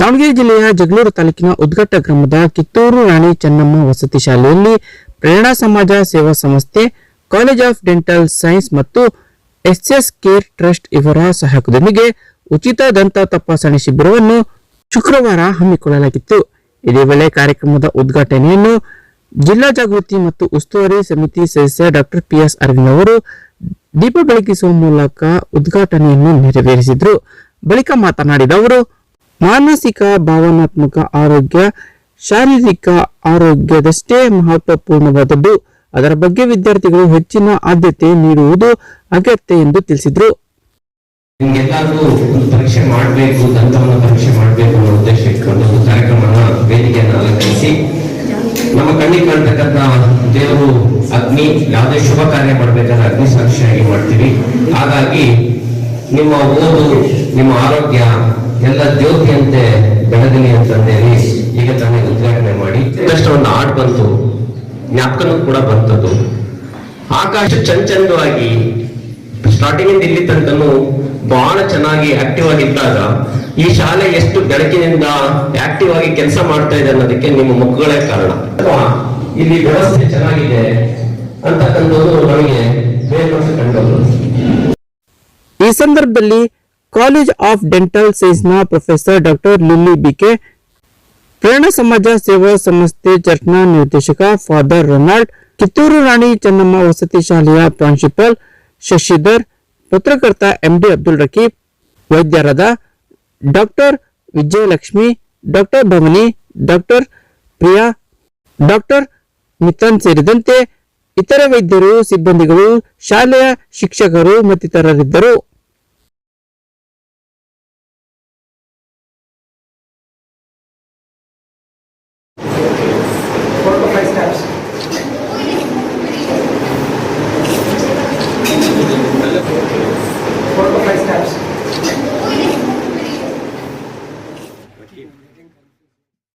ದಾವಣಗೆರೆ ಜಿಲ್ಲೆಯ ಜಗಳೂರು ತಾಲೂಕಿನ ಉದ್ಗಟ್ಟ ಗ್ರಾಮದ ಕಿತ್ತೂರು ರಾಣಿ ಚೆನ್ನಮ್ಮ ವಸತಿ ಶಾಲೆಯಲ್ಲಿ ಪ್ರೇರಣಾ ಸಮಾಜ ಸೇವಾ ಸಂಸ್ಥೆ ಕಾಲೇಜ್ ಆಫ್ ಡೆಂಟಲ್ ಸೈನ್ಸ್ ಮತ್ತು ಎಸ್ಎಸ್ ಕೇರ್ ಟ್ರಸ್ಟ್ ಇವರ ಸಹಯೋಗದೊಂದಿಗೆ ಉಚಿತ ದಂತ ತಪಾಸಣೆ ಶಿಬಿರವನ್ನು ಶುಕ್ರವಾರ ಹಮ್ಮಿಕೊಳ್ಳಲಾಗಿತ್ತು. ಇದೇ ವೇಳೆ ಕಾರ್ಯಕ್ರಮದ ಉದ್ಘಾಟನೆಯನ್ನು ಜಿಲ್ಲಾ ಜಾಗೃತಿ ಮತ್ತು ಉಸ್ತುವಾರಿ ಸಮಿತಿ ಸದಸ್ಯ ಡಾಕ್ಟರ್ ಪಿ ಎಸ್ ಅರವಿಂದ್ ಅವರು ದೀಪ ಬೆಳಗಿಸುವ ಮೂಲಕ ಉದ್ಘಾಟನೆಯನ್ನು ನೆರವೇರಿಸಿದರು. ಬಳಿಕ ಮಾತನಾಡಿದ ಅವರು ಮಾನಸಿಕ, ಭಾವನಾತ್ಮಕ ಆರೋಗ್ಯ, ಶಾರೀರಿಕ ಆರೋಗ್ಯದಷ್ಟೇ ಮಹತ್ವಪೂರ್ಣವಾದದ್ದು. ಅದರ ಬಗ್ಗೆ ವಿದ್ಯಾರ್ಥಿಗಳು ಹೆಚ್ಚಿನ ಆದ್ಯತೆ ನೀಡುವುದು ಅಗತ್ಯ ಎಂದು ತಿಳಿಸಿದ್ರು. ಒಂದು ಪರೀಕ್ಷೆ ಮಾಡಬೇಕು, ದಂತವನ್ನು ಪರೀಕ್ಷೆ ಮಾಡಬೇಕು ಅನ್ನೋ ಉದ್ದೇಶ ಇಟ್ಕೊಂಡು ಒಂದು ಕಾರ್ಯಕ್ರಮನ ವೇದಿಕೆಯನ್ನು ಅಲಂಕರಿಸಿ, ನಮ್ಮ ಕಣ್ಣಿಗೆ ಕಾಣ್ತಕ್ಕಂಥ ದೇವರು ಅಗ್ನಿ, ಯಾವುದೇ ಶುಭ ಕಾರ್ಯ ಮಾಡಬೇಕಾದ್ರೆ ಅಗ್ನಿ ಸಾಕ್ಷಿಯಾಗಿ ಮಾಡ್ತೀವಿ. ಹಾಗಾಗಿ ನಿಮ್ಮ ಓದು, ನಿಮ್ಮ ಆರೋಗ್ಯ ಎಲ್ಲ ಜ್ಯೋತಿಯಂತೆ ಬೆಳಗಲಿ ಅಂತಂದೇಳಿ ಈಗ ತಾನೇ ಉದ್ಘಾಟನೆ ಮಾಡಿ ಇನ್ನಷ್ಟು ಒಂದು ಹಾಡ್ ಬಂತು ಜ್ಞಾಪಕನೂ ಕೂಡ ಬಂತದ್ದು ಆಕಾಶ ಚಂಚಂದವಾಗಿ ಸ್ಟಾರ್ಟಿಂಗ್ ಇಂದ ಇಲ್ಲಿ ತನಕನು ಬಹಳ ಚೆನ್ನಾಗಿ ಆಕ್ಟಿವ್ ಆಗಿದ್ದಾಗ ಈ ಶಾಲೆ ಎಷ್ಟು ಬೆಳಕಿನಿಂದ ಆಕ್ಟಿವ್ ಆಗಿ ಕೆಲಸ ಮಾಡ್ತಾ ಇದೆ ಅನ್ನೋದಕ್ಕೆ ನಿಮ್ಮ ಮುಖಗಳೇ ಕಾರಣ. ಅಥವಾ ಇಲ್ಲಿ ವ್ಯವಸ್ಥೆ ಚೆನ್ನಾಗಿದೆ ಅಂತಕ್ಕಂಥದ್ದು ನಮಗೆ ಬೇರೆ ಕಂಡು ಈ ಸಂದರ್ಭದಲ್ಲಿ college of dental ಸೈನ್ಸ್ನ professor doctor Lilly BK Prerana ಸಮಾಜ ಸೇವಾ ಸಂಸ್ಥೆ ಚರ್ಚ್ನ ನಿರ್ದೇಶಕ ಫಾದರ್ ರೊನಾಲ್ಡ್ ಕಿತ್ತೂರು ರಾಣಿ ಚೆನ್ನಮ್ಮ ವಸತಿ ಶಾಲೆಯ ಪ್ರಾಂಶುಪಾಲ್ ಶಶಿಧರ್ ಪತ್ರಕರ್ತ MD Abdul Raqib ವೈದ್ಯರಾದ doctor Vijayalakshmi doctor Bhavani doctor Priya doctor Mithun ಸೇರಿದಂತೆ ಇತರ ವೈದ್ಯರು ಸಿಬ್ಬಂದಿಗಳು ಶಾಲೆಯ ಶಿಕ್ಷಕರು ಮತ್ತಿತರರಿದ್ದರು